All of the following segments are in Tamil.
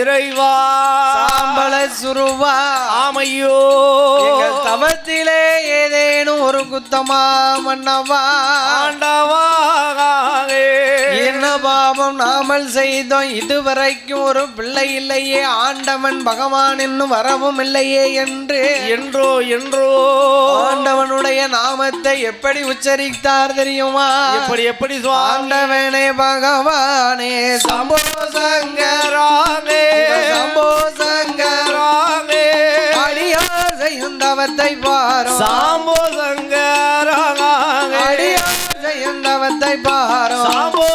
இறைவா. சாம்பல சுருவா. ஆமையோ. தவத்திலே ஏதேனும் ஒரு குத்தமா மன்னவா? நாமல் செய்தோம். இதுவரைக்கும் ஒரு பிள்ளை இல்லையே. ஆண்டவன் பகவான் இன்னும் வரவும் இல்லையே என்று என்றோ என்றோ. ஆண்டவனுடைய நாமத்தை எப்படி உச்சரித்தார் தெரியுமா? எப்படி எப்படி ஆண்டவனே பகவானே சம்போ சங்கர் ராமே சம்போ சங்கர் ராமே அடியார் செய்யும் தவத்தை பாரும். சாம்போ சங்கராங்கே அடியார் செய்யும் தவத்தை பாரும். சாம்போ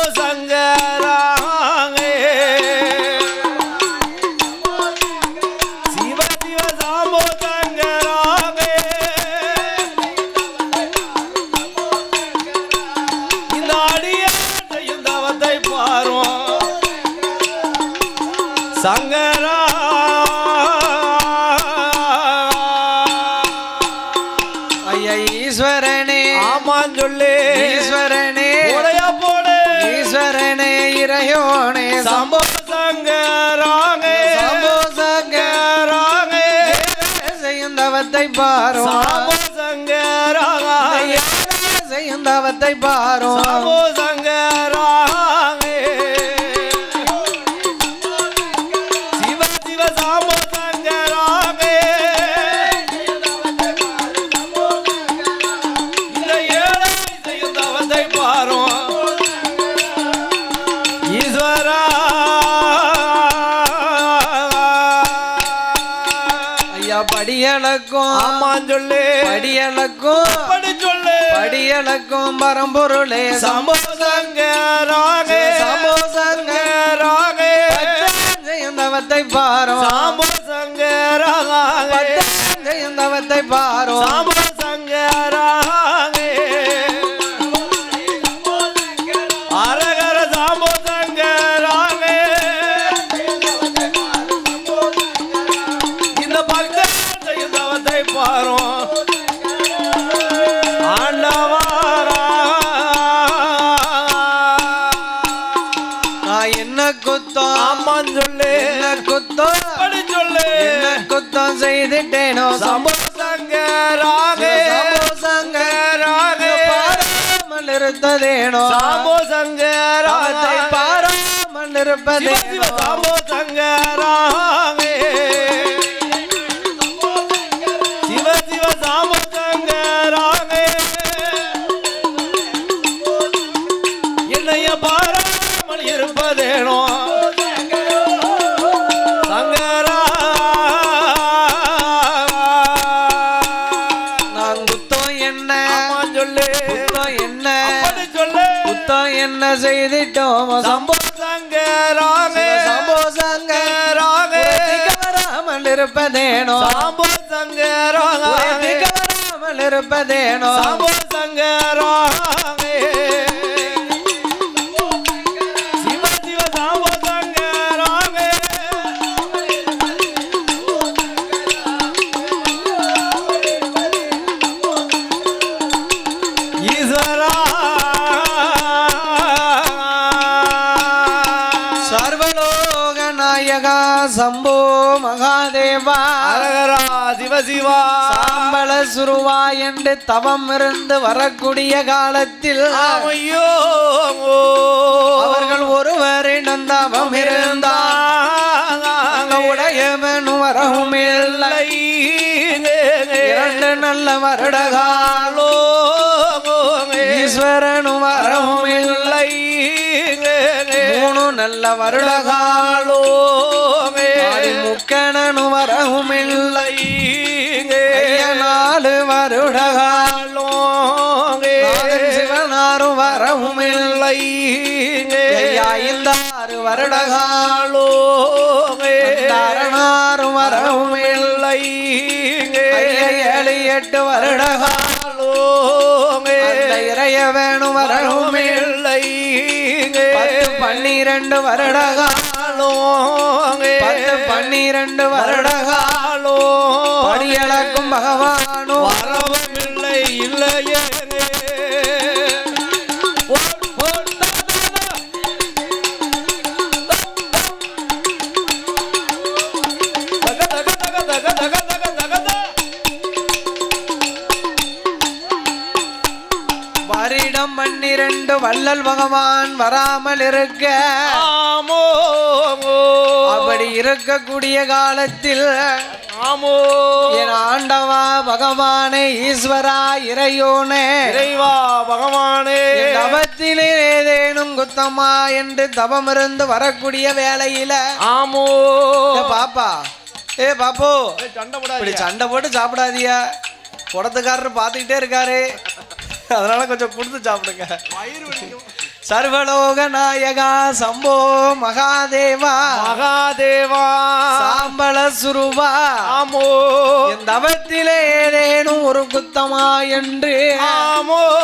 சங்கரா. ஐயா ஈஸ்வரனே. ஆமான் சொல்லு. ஈஸ்வரனே. உடையா போடு. ஈஸ்வரனே இறையோனே. சம்போ சங்கராங்கே சம்போ சங்கர் ராங்கே செய்யும் தவத்தை பாரும். சாம்போ சங்கராங்கே செய்யும் தவத்தை பாரும். சாம்போ சங்கராங்கே படியளக்கும். ஆமான் சொல்லு. படியளக்கும். படி சொல்லு. படியளக்கும் பரம்பொருளே. சம்போ சங்கர் ராங்கே செய்யும் தவத்தை பாரும். சாம்போ சங்கராங்கே செய்யும் தவத்தை பாரும். சாம்போ சங்கராங்கே குத்தம்? செய்துட்டேனோ? சம்போ சங்கராகே சம்போ சங்கர் ராகே. பாராமல் இருந்ததேனோ சாம்போ சங்கராகே தவத்தை பாராமல் இருப்பதே சிவ சாம்போ செய்துட்டோம். சம்போ சங்கராகே சம்போ சங்கர் ராகே வராமல் இருப்பதேனோ. சாம்போ சங்கராகே வராமல் இருப்பதேனோ. சாம்போ சங்கராகே மகாதேவா. அரகரா சிவ சிவா சாம்பல சுருவா என்று தவம் இருந்து வரக்கூடிய காலத்தில் ஆமையோ அவர்கள் ஒருவரிடம் தவம் இருந்தாங்க உடையவன் வரவும் இல்லை. இரண்டு நல்ல வருடகாலோ ஈஸ்வரனும் வரவும் இல்லை. மூணு நல்ல வருடகாலோ முக்கணனும் வரவும் இல்லை ஐய நாலு வருடகாலோ சிவனாரும் வரவும் இல்லை ஐயா ஐந்தாறு வருடகாலோ தரணாரும் வரவும் இல்லை ஐயா ஏழு எட்டு வருடகாலோ இறைய வேணும் வரவும் இல்லை பத்து பன்னிரண்டு வருடகாலோ காலம் பன்னிரண்டு வருட காலம் படியளக்கும் பகவானும் வரவும் இல்லை இல்லையே. வரிடம் பன்னிரண்டு வள்ளல் பகவான் வராமல் இருக்க ஆமோ. இருக்கக்கூடிய காலத்தில் ஆமோ. என் ஆண்டவா பகவானே ஈஸ்வரா இறையோனே. இறைவா பகவானே. என் தவத்திலே ஏதேனும் குத்தமா என்று தவமிருந்து வரக்கூடிய வேளையில ஆமோ. ஏ பாப்பா. ஏ பாப்பு. சண்டை சண்டை போட்டு சாப்பிடாதியா குடத்துக்காரர் பார்த்துக்கிட்டே இருக்காரு. அதனால கொஞ்சம் கொடுத்து சாப்பிடுங்க. சர்வலோக நாயகா சம்போ மகாதேவா. மகாதேவா. சாம்பள சுருபா. ஆமோ. என் தவத்திலே ஏதேனும் ஒரு குத்தமா என்று. ஆமோ.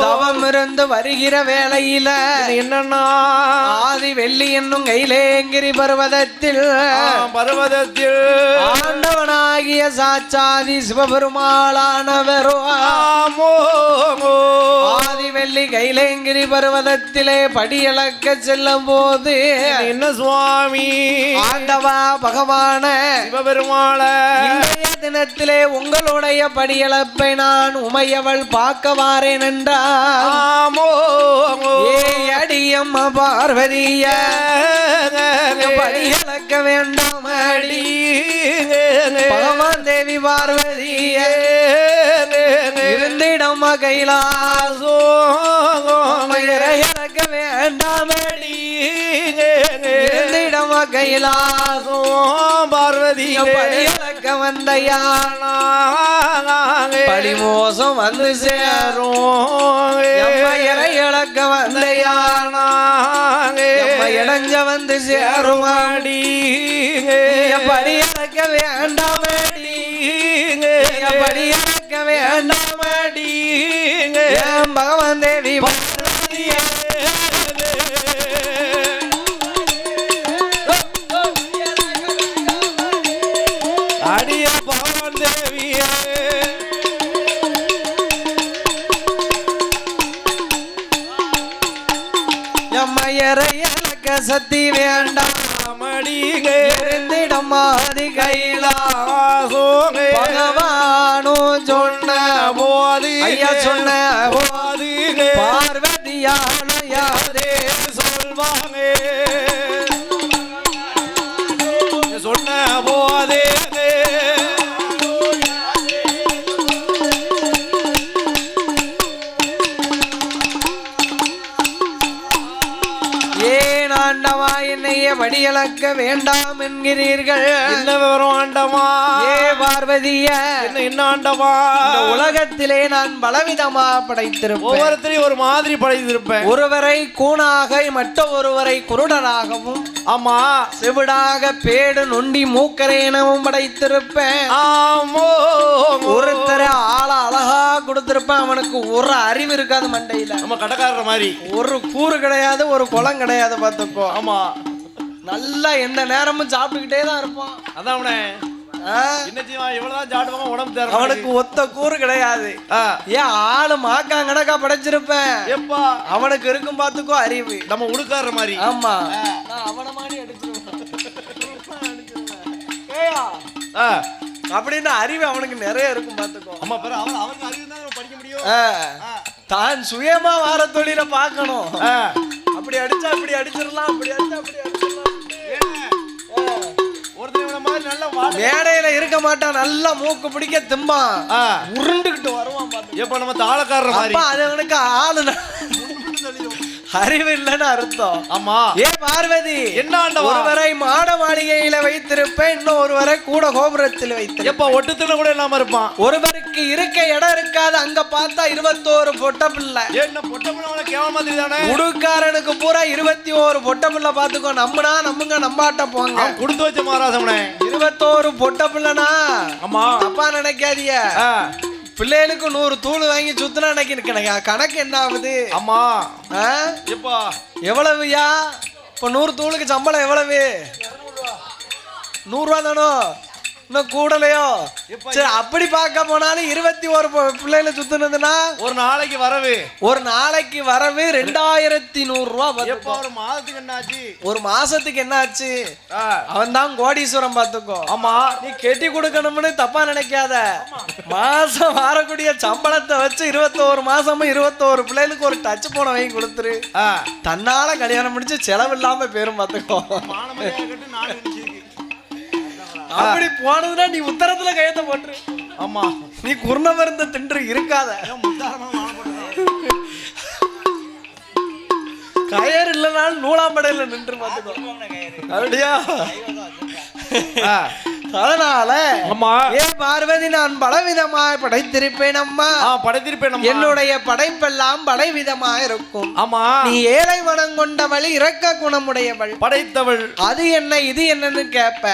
தவம் இருந்து வருகிற வேளையில என்னன்னா? ஆதி வெள்ளி என்னும் கைலேங்கிரி பர்வதத்தில். பர்வதத்தில். ஆண்டவனாகிய சாச்சாதி சிவபெருமாளானவரோ. ஆதி வெள்ளி கைலேங்கிரி பர்வதத்திலே படியளக்க செல்லும் போது என்ன சுவாமி. ஆண்டவா பகவான. சிவபெருமாள. தினத்திலே உங்களுடைய படியளப்பை நான் உமையவள் பார்க்க வாரேன் என்றால் ஆமோ ஏ அடியம்மா பார்வதிய படியளக்க வேண்டாம் அடி. பகவான் தேவி பார்வதிய இருந்திடம் கைலாசோ இறக்க வேண்டாம் அடி. இருந்திடம்மா கைலாசோ பார்வதி படியளக்க வந்த யானா படிமோசம் வந்து சேரும். எம்ம இறை இழக்க வந்த யானா எம்ம இடைஞ்ச வந்து சேரும் அடி படி இழக்க வேண்டாம் அடி படி இழக்க வேண்டாம் அடி என் பகவான் தேவி பார்வதியே. எம்ம இறை இழக்க சக்தி வேண்டாம். அமடிங்க இருந்திடம் மாதி கைலாசோ சோமே பகவானும் சொன்ன போது ஐயா சொன்ன போதுங்க பார்வதியான யாரே சொல்வாங்க என்னைய வடியளக்க வேண்டாம் என்கிறீர்கள். என்ன விவரம் ஆண்டமா ஏ பார்வதிய என்ன ஆண்டமா உலகத்திலே நான் பலவிதமா படைத்திருப்பேன். ஒவ்வொருத்தரையும் ஒரு மாதிரி படைத்திருப்பேன். ஒருவரை கூணாக மற்ற ஒருவரை குருடனாகவும் ஆமா. செவிடாக பேடு நொண்டி மூக்கரேனவும் படைத்திருப்பேன். ஆமோ. ஒருத்தரை ஆள அழகா கொடுத்திருப்பேன். அவனுக்கு ஒரு அறிவு இருக்காது மண்டையில. நம்ம கடைக்காரர் மாதிரி. ஒரு கூறு கிடையாது ஒரு குளம் கிடையாது பார்த்துக்கோ. ஆமா. நல்லா எந்த நேரமும் சாப்பிட்டுக்கிட்டே தான் இருப்பான். அதான் அவனே? என்ன செய்வான்? இவ்வளவுதான் சாப்பிடுவான் உடம்பு தேர அவனுக்கு ஒத்த கூறு கிடையாது. ஏன் ஆளு மாக்கா கணக்கா படைச்சிருப்பேன்? எப்பா அவனுக்கு இருக்கும் பார்த்துக்கோ அறிவு. நம்ம உடுக்கார மாதிரி. ஆமா. நான் அவன மாதிரி அடிச்சிருவேன். அப்படின்னு அறிவு அவனுக்கு நிறைய இருக்கும் பார்த்துக்கோ. அம்மா பிற அவன் அவனுக்கு அறிவு தான் படிக்க முடியும். தான் சுயமா வார தொழில பார்க்கணும். அப்படி அடிச்சா இப்படி அடிச்சிடலாம் அப்படி அடிச்சா அப்படி அடிச்சிடலாம். மேடையில இருக்க மாட்டான் நல்லா மூக்கு பிடிக்க திம்பான். உருண்டுகிட்டு வருவான் எப்ப நம்ம தாளக்காரர் அப்பா அது அவனுக்கு ஆளு அறிவு இல்லைன்னு அர்த்தம். ஆமா. ஏ பார்வதி என்ன? ஒருவரை மாட மாளிகையில வைத்திருப்பேன் இன்னும் ஒருவரை கூட கோபுரத்தில் வைத்திருப்பேன். எப்ப ஒட்டுத்துல கூட இல்லாம இருப்பான். ஒருவருக்கு இருக்க இடம் இருக்காது அங்க பார்த்தா இருபத்தோரு பொட்ட பிள்ளை. என்ன பொட்ட பிள்ளை கேவல மாதிரி தானே? உடுக்காரனுக்கு பூரா இருபத்தி ஓரு பொட்ட பிள்ளை பாத்துக்கோ நம்புனா நம்புங்க நம்பாட்ட போங்க. கொடுத்து வச்ச மாறாதவனே. இருபத்தோரு பொட்ட பிள்ளைனா? ஆமா. தப்பா நினைக்காதீங்க. பிள்ளைகளுக்கு நூறு தூள் வாங்கி சுத்தினா நினைக்க எனக்கு கணக்கு என்ன ஆகுது? ஆமா ஆ? எப்பா? எவ்வளவுயா? இப்போ நூறு தூளுக்கு சம்பளம் எவ்வளவு? நூறுரூவா தானோ? இன்னும் கூடலையோ? சரி அப்படி பார்க்க போனாலும் இருபத்தி ஒரு பு- பிள்ளைகளை சுத்துனதுன்னா? ஒரு நாளைக்கு வரவு. ஒரு நாளைக்கு வரவு ரெண்டாயிரத்தி நூறு ரூபா. ஒரு மாதத்துக்கு என்னாச்சு? ஒரு மாசத்துக்கு என்ன ஆச்சு ஆ, அவன் தான் கோடீஸ்வரம் பார்த்துக்கோ. ஆமா. நீ கெட்டி கொடுக்கணும்னு தப்பா நினைக்காத. மாசம் வரக்கூடிய சம்பளத்தை வச்சு இருபத்தோரு மாசமும் இருபத்தோரு பிள்ளைகளுக்கு ஒரு டச் போன வாங்கி கொடுத்துரு. தன்னால கல்யாணம் முடிச்சு செலவு இல்லாம பேரும் பார்த்துக்கோ அப்படி போனதுன்னா நீ உத்தரத்துல கையத்தை போட்டுரு. ஆமா. நீ குருண மருந்த தின்று இருக்காத? கயர் இல்லைனாலும் நூலாம்படையில நின்று பார்த்துக்கோ. அப்படியா? அதனால ஆமா ஏ பார்வதி நான் பலவிதமாய் படைத்திருப்பேன் அம்மா படைத்திருப்பேன் அம்மா. என்னுடைய படைப்பெல்லாம் பலவிதமாய் இருக்கும் ஆமா. நீ ஏழை மனம் கொண்டவள் இரக்க குணமுடையவள். படைத்தவள். அது என்ன இது என்னன்னு கேப்ப.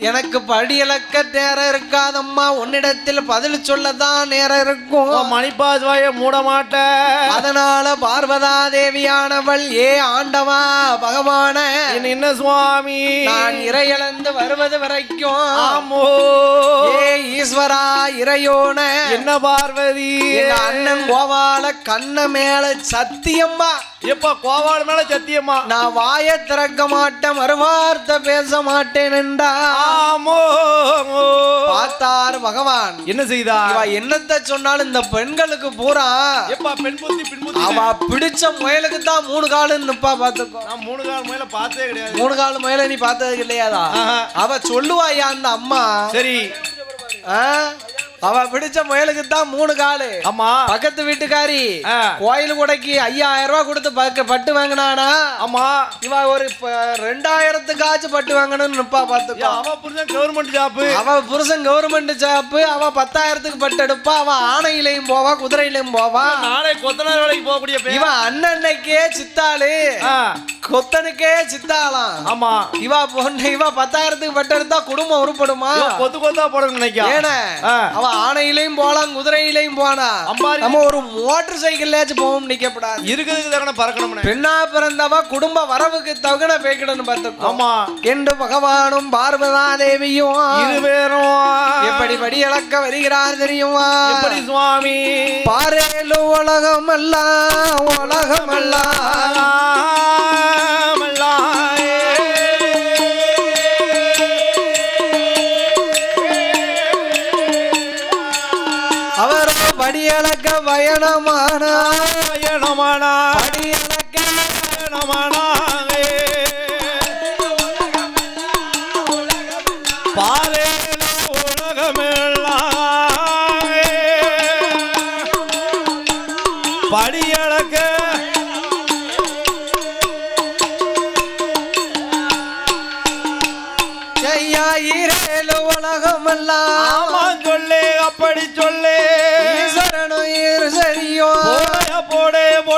எனக்கு படியலக்க நேரம் இருக்காதம்மா. உன்னிடத்தில் பதில் சொல்லதான் நேரம் இருக்கும். மணிப்பாஸ் வாய மூட மாட்டேன் அதனால பார்வதா தேவியானவள் ஏ ஆண்டவா பகவான. என்ன சுவாமி. நான் இறையிழந்து வருவது வரைக்கும் ஆமோ ஏ ஈஸ்வரா இறையோன. என்ன பார்வதி? அண்ணன் கோபால கண்ண மேல சத்தியம்மா. எப்பா கோவாள் மேல சத்தியமா? நான் வாய திறக்க மாட்டேன் மறுவார்த்தை பேச மாட்டேன் என்றா. ஆமோ பார்த்தார் பகவான். என்ன செய்தா? இவ என்னத்த சொன்னாலும் இந்த பெண்களுக்கு பூரா. எப்பா பெண் புத்தி புத்தி? அவ பிடிச்ச முயலுக்கு தான் மூணு காலுன்னு நிப்பா பாத்துக்கோ நான் மூணு கால் முயல பார்த்ததே கிடையாது. மூணு கால் முயல நீ பார்த்தது இல்லையாதா. அவ சொல்லுவாயா அந்த அம்மா? சரி. ஆ? அவ பிடிச்ச முயலுக்கு தான் மூணு காலு. ஆமா. பக்கத்து வீட்டுக்காரி. கோயில் கூடைக்கு ஐயாயிரம் ரூபாய் கொடுத்து பட்டு வாங்கினானா? ஆமா. இவ ஒரு ரெண்டாயிரத்துக்காச்சும் பட்டு வாங்கணும்னு நிப்பா பாத்துக்கோ. அவ புரிஞ்ச கவர்மெண்ட் ஜாப் அவ புருஷன் கவர்மெண்ட் ஜாப்பு அவ பத்தாயிரத்துக்கு பட்டு எடுப்பா அவ ஆணையிலையும் போவா குதிரையிலையும் போவா. நாளை கொத்தனார் வேலைக்கு போகக்கூடிய பையன் இவ அண்ணன்னைக்கே சித்தாளு. கொத்தனுக்கே சித்தாளாம் ஆமா. இவ பொண்ணு இவ பத்தாயிரத்துக்கு பட்டு எடுத்தா குடும்பம் உருப்படுமா? கொத்து கொத்தா போடணும் நினைக்கா ஏன? ஆ. அவ ஆணையிலையும் போலாம் குதிரையிலையும் போனா. நம்ம ஒரு மோட்டர் சைக்கிள்லாச்சும் போகும் நிக்கப்படாது. இருக்குதுக்கு தகன பறக்கணும்னு. பெண்ணா பிறந்தவ குடும்ப வரவுக்கு தகுன பேக்கணும்னு பார்த்துக்கோ. ஆமா. என்று பகவானும் பார்வதா தேவியும். இரு பேரும் எப்படி படி இழக்க வருகிறார் தெரியுமா? எப்படி சுவாமி? பாரேலு உலகம் அல்ல உலகம் அல்ல அவர் படி இழக்க பயணமான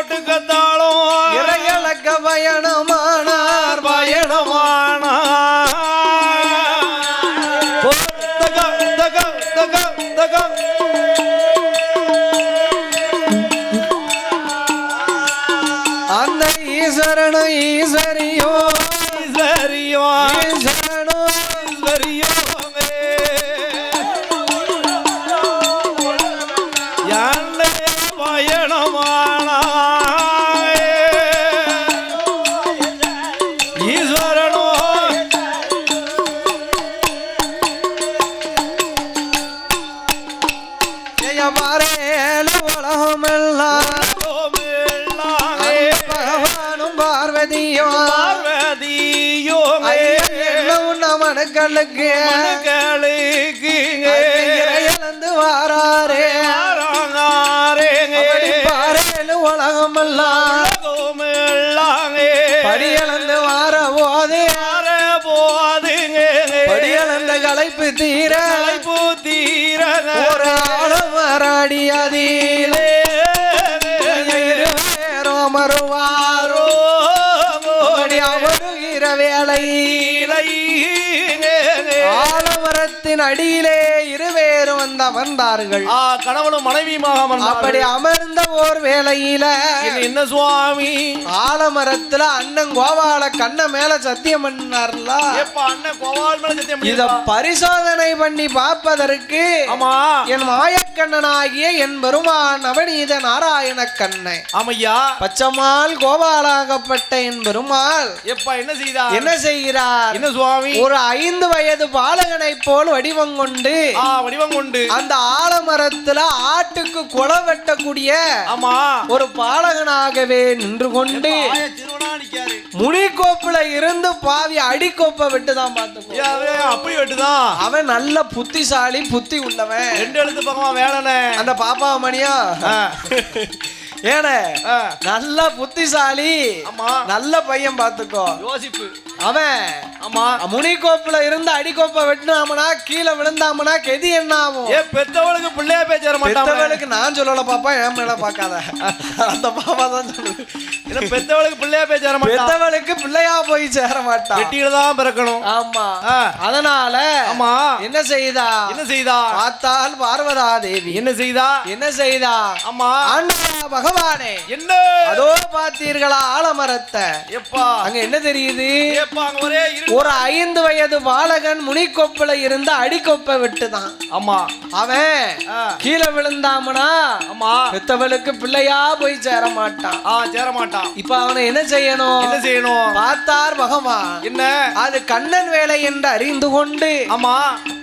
போடே போட்டு கத்தாலும் பயணமா பகவானும் பார்வதியும் நமனுக்களுக்கு. இறையலந்து வாராரே. அப்படி பாரேலு உலகம் எல்லாம் படியளந்து வார போது படியளந்த களைப்பு தீர. ஒரு ஆழம் வராடி அதிலே. இருவேரோ மறுவாரோ அப்படி அவருகிற வேலை. ஆலமரத்தின் அடியிலே இருவேறும் வந்து அமர்ந்தார்கள் ஆ கணவனும் மனைவியுமாக. அப்படி அமர்ந்த ஓர் வேளையில என்ன சுவாமி? ஆலமரத்துல அண்ணன் கோபால கண்ண மேல சத்தியம் பண்ணார்ல? அண்ணன் கோவால் மேல சத்தியம் இத? பரிசோதனை பண்ணி பார்ப்பதற்கு ஆமா. என் மாயக்கண்ணனாகிய என் பெருமான் நவநீத நாராயண கண்ணை ஆமையா? பச்சமால் கோபாலாகப்பட்ட என் பெருமாள். எப்ப என்ன செய்தா என்ன செய்கிறார்? என்ன சுவாமி? ஒரு ஐந்து வயது பாலகனைப் போல் வடிவம் கொண்டு வடிவம் கொண்டு. அந்த ஆலமரத்துல ஆட்டுக்கு குலை வெட்டக்கூடிய ஆமா. ஒரு பாலகனாகவே நின்று கொண்டு முனிக்கோப்புல இருந்து பாவி அடிக்கோப்பை விட்டு தான் பார்த்துக்கோ அப்படி வெட்டுதான். அவன் நல்ல புத்திசாலி புத்தி உள்ளவன். ரெண்டு எழுத்து பக்கமா வேலைனே அந்த பாப்பா மணியா? ஏன நல்ல புத்திசாலி. ஆமா. நல்ல பையன் பார்த்துக்கோ. யோசிப்பு. அவன் ஆமா. முனிக்கோப்புல இருந்து அடிக்கோப்பை வெட்டினாமனா கீழே விழுந்தாமனா கெதி என்ன ஆகும்? ஏ பெத்தவளுக்கு பிள்ளைய பேச்ச பெத்தவளுக்கு நான் சொல்லல பாப்பா என் மேல பார்க்காத. அந்த பாப்பா தான் சொல்லுது. பெத்தவளுக்கு பிள்ளைய பேச்ச வர மாட்டாங்க பெத்தவளுக்கு பிள்ளையா போய் சேர மாட்டான் வெட்டியில தான் பிறக்கணும். ஆமா. அதனால ஆமா. என்ன செய்தா? என்ன செய்தா? பார்த்தால் பார்வதா தேவி. என்ன செய்தா? என்ன செய்தா? ஆமா. ஆண்டவா பகவானே. என்ன? அதோ பார்த்தீர்களா ஆலமரத்தை. எப்பா? அங்க என்ன தெரியுது? ஒரே ஐந்து வயது பாலகன் முனிக்கொப்புல இருந்து அடிக்கொப்பை விட்டுதான். ஆமா. அவன் கீழே விழுந்தாமனா? ஆமா. பெத்தவளுக்கு பிள்ளையா போய் சேர மாட்டான். ஆ சேர மாட்டான். இப்ப அவனை என்ன செய்யணும்? என்ன செய்யணும்? பார்த்தார் பகவான். என்ன? அது கண்ணன் வேலை என்று அறிந்து கொண்டு ஆமா.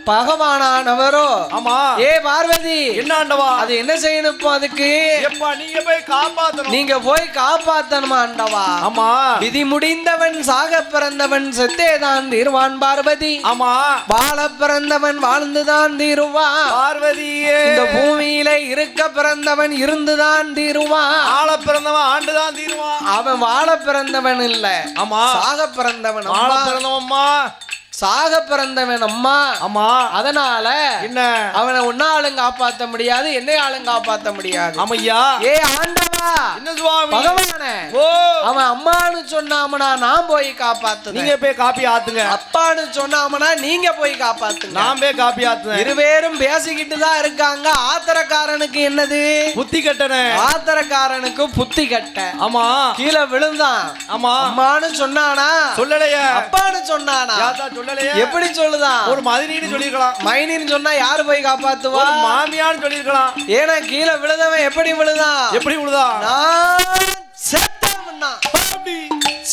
பகவானானவரோ. ஆமா. ஏ பார்வதி. என்ன ஆண்டவா? அது என்ன செய்யணும் இப்போ அதுக்கு. எப்பா நீங்க போய் காப்பாத்தணும். நீங்க போய் காப்பாத்தணுமா ஆண்டவா? ஆமா. விதி முடிந்தவன் சாக பிறந்தவன் செத்தேதான் தீர்வான் பார்வதி. ஆமா. வாழ பிறந்தவன் வாழ்ந்துதான் தீருவான். பார்வதியே. இந்த பூமியில இருக்க பிறந்தவன் இருந்துதான் தீருவான். ஆள பிறந்தவன் ஆண்டுதான் தீருவான். அவன் வாழ பிறந்தவன் இல்ல. ஆமா. சாக பிறந்தவன் அம்மா. பிறந்தவம்மா. சாக பிறந்தவன் அம்மா. ஆமா அதனால என்ன? அவனை உன்னாலும் காப்பாத்த முடியாது என்னையாலும் காப்பாத்த முடியாது. ஆமையா ஏ ஆண்டவா என்ன சுவாமி? பகவானே ஓ. அவன் அம்மான்னு சொன்னாமனா நான் போய் காப்பாத்துனேன் நீங்க போய் காப்பி ஆத்துங்க. அப்பான்னு சொன்னாமனா நீங்க போய் காப்பாத்துங்க. நான் போய் காப்பி ஆத்துனேன் இருவேரும் பேசிக்கிட்டு தான் இருக்காங்க. ஆத்திரக்காரனுக்கு என்னது? புத்தி கட்டனே. ஆத்திரக்காரனுக்கு புத்தி கட்ட. ஆமா. கீழே விழுந்தான். ஆமா. அம்மான்னு சொன்னானா? சொல்லலையே. அப்பான்னு சொன்னானா? யாத்தா சொல்லலையே? எப்படி சொல்லுதான்? ஒரு மதுரின்னு சொல்லிருக்கலாம் மைனின்னு சொன்னா யாரு போய் காப்பாத்துவா? ஒரு மாமியான்னு சொல்லிருக்கலாம் ஏன்னா கீழே விழுந்தவன் எப்படி விழுதான்? எப்படி விழுதா நான் செத்தவன்னா அப்படி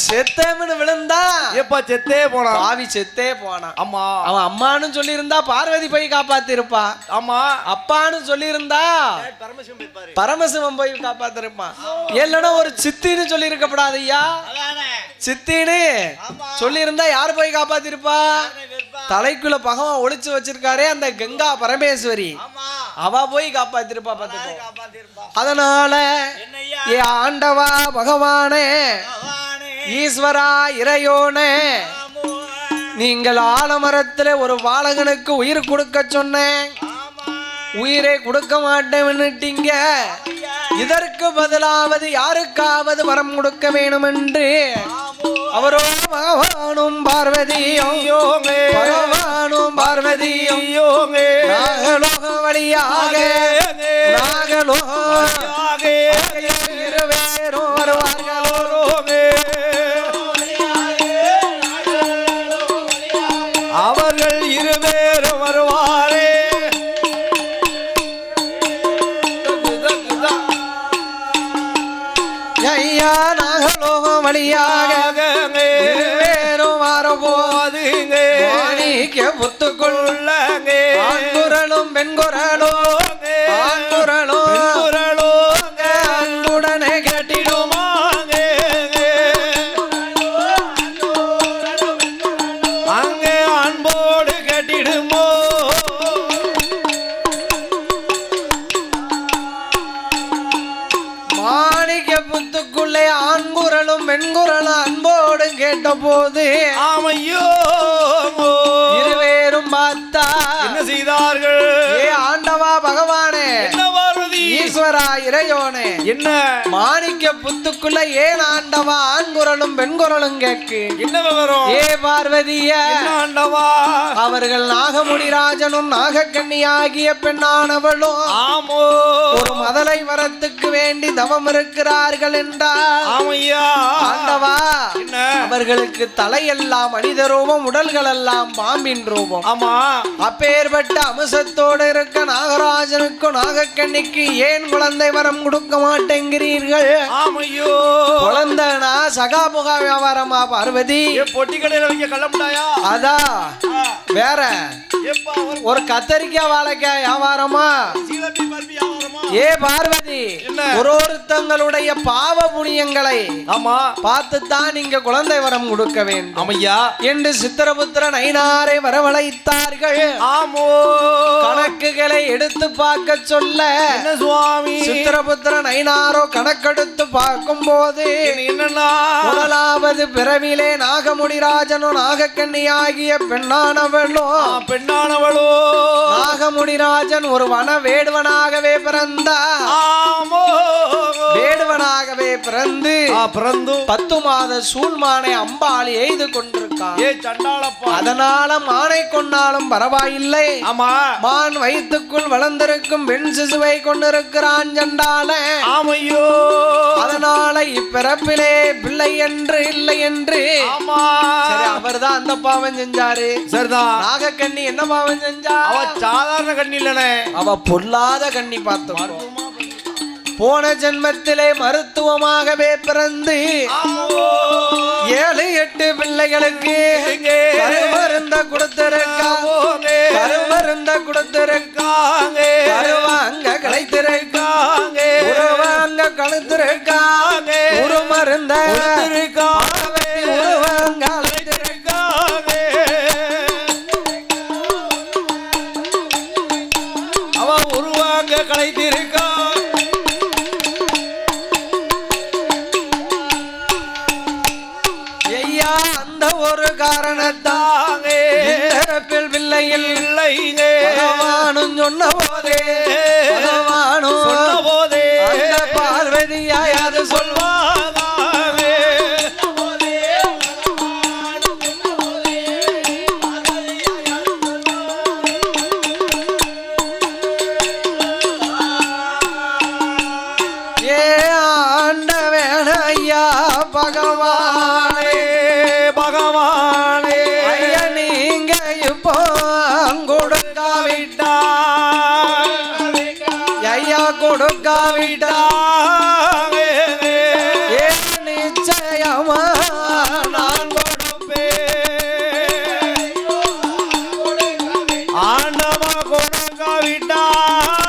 செத்தவன்னு விழுந்தா. எப்பா செத்தே போனா? பாவி செத்தே போனான் ஆமா அவன் அம்மான்னு சொல்லியிருந்தா பார்வதி போய் காப்பாத்திருப்பா. ஆமா அப்பான்னு சொல்லியிருந்தா பரமசிவம் போய் காப்பாத்திருப்பான். இல்லைன்னா ஒரு சித்தின்னு சொல்லி இருக்கப்படாது ஐயா சித்தின்னு சொல்லியிருந்தா யார் போய் காப்பாத்திருப்பா? தலைக்குள்ள பகவான் ஒளிச்சு வச்சிருக்காரே அந்த கங்கா பரமேஸ்வரி. அவ போய் காப்பாத்திருப்பா பாத்துக்கோ அதனால ஏ ஆண்டவா பகவானே. ஈஸ்வரா இறையோனே நீங்கள் ஆலமரத்துல ஒரு பாலகனுக்கு உயிர் கொடுக்க சொன்னேன். உயிரை கொடுக்க மாட்டேன்னுட்டீங்க. இதற்கு பதிலாவது யாருக்காவது வரம் கொடுக்க வேணும் என்று அவரோ பகவானும் பார்வதியும் பகவானும் பார்வதியும் வழியாக உள்ளங்கே. ஆண்குரலும் பெண்குரலும் ஓங்கே. என்ன? மாணிக்க புத்துக்குள்ள ஏன் ஆண்டவா ஆண்குரல் குரலும் பெண் குரலும் கேக்கு என்ன விவரம்? ஏ பார்வதிய ஆண்டவா? அவர்கள் நாகமுனிராஜனும் நாகக்கண்ணியாகிய பெண்ணானவளும் ஆமோ. ஒரு மதலை வரத்துக்கு வேண்டி தவம் இருக்கிறார்கள் என்றார் ஆமையா? ஆண்டவா என்ன? அவர்களுக்கு தலையெல்லாம் மனித ரூபம் உடல்கள் எல்லாம் பாம்பின் ரூபம். ஆமா. அப்பேற்பட்ட அம்சத்தோடு இருக்க நாகராஜனுக்கும் நாகக்கண்ணிக்கு ஏன் குழந்தை வரம் கொடுக்க மாட்டேங்கிறீர்கள்? ஆமையோ. குழந்தைனா சகாபுகா வியாபாரமா பார்வதி? பொட்டி கடையில வைக்க கள்ளமுட்டாயா அதா ஆ, வேற. ஒரு கத்தரிக்காய் வாழைக்காய் வியாபாரமா? ஏ பார்வதி? ஒரு ஒருத்தங்களுடைய பாவ புண்ணியங்களை ஆமா. பார்த்துத்தான் நீங்க குழந்தை வரம் கொடுக்க வேண்டும். ஆமையா என்று சித்திரபுத்திரன் ஐநாரை வரவழைத்தார்கள். ஆமோ. கணக்குகளை எடுத்து பார்க்க சொல்ல சுவாமி? சித்திரபுத்திரன் ஐநாரோ கணக்கெடுத்து பார்க்கும் போது என்ன- என்னன்னா? முதலாவது பிறவிலே நாகமுடிராஜனும் நாகக்கண்ணியாகிய பெண்ணானவளோ பெண்ணானவளோ. நாகமுடிராஜன் ஒரு வன வேடுவனாகவே பிறந்தார். ஆமோ. வேடுவனாகவே பிறந்து பிறந்து. பத்து மாத சூழ்மானை அம்பாளி எய்து கொண்டிருக்கான். ஏ சண்டாளப்பா. அதனால மானை கொண்டாலும் பரவாயில்லை. ஆமா. மான் வயிற்றுக்குள் வளர்ந்திருக்கும் பெண் சிசுவை கொண்டிருக்கிறான் சண்டால ஆமையோ. அதனால இப்பிறப்பிலே பிள்ளை என்று இல்லை என்று. ஆமா. சரி அவர்தான் அந்த பாவம் செஞ்சாரு. சரிதான். நாகக்கண்ணி என்ன பாவம் செஞ்சா? அவ சாதாரண கண்ணி இல்லனே. அவ பொல்லாத கண்ணி பார்த்தோம்? போன ஜென்மத்திலே மருத்துவமாகவே பிறந்து ஏழு எட்டு பிள்ளைகளுக்கு கருமருந்த கொடுத்திருக்கா கருமருந்த கொடுத்திருக்கா கருவாங்க களைத்திருக்கா உருவாங்க கழுத்திருக்கா உருமருந்த பார்வதி உருவாங்க சொன்ன போதே சொன்ன போதே பார்வதியாய் அது சொல்வா?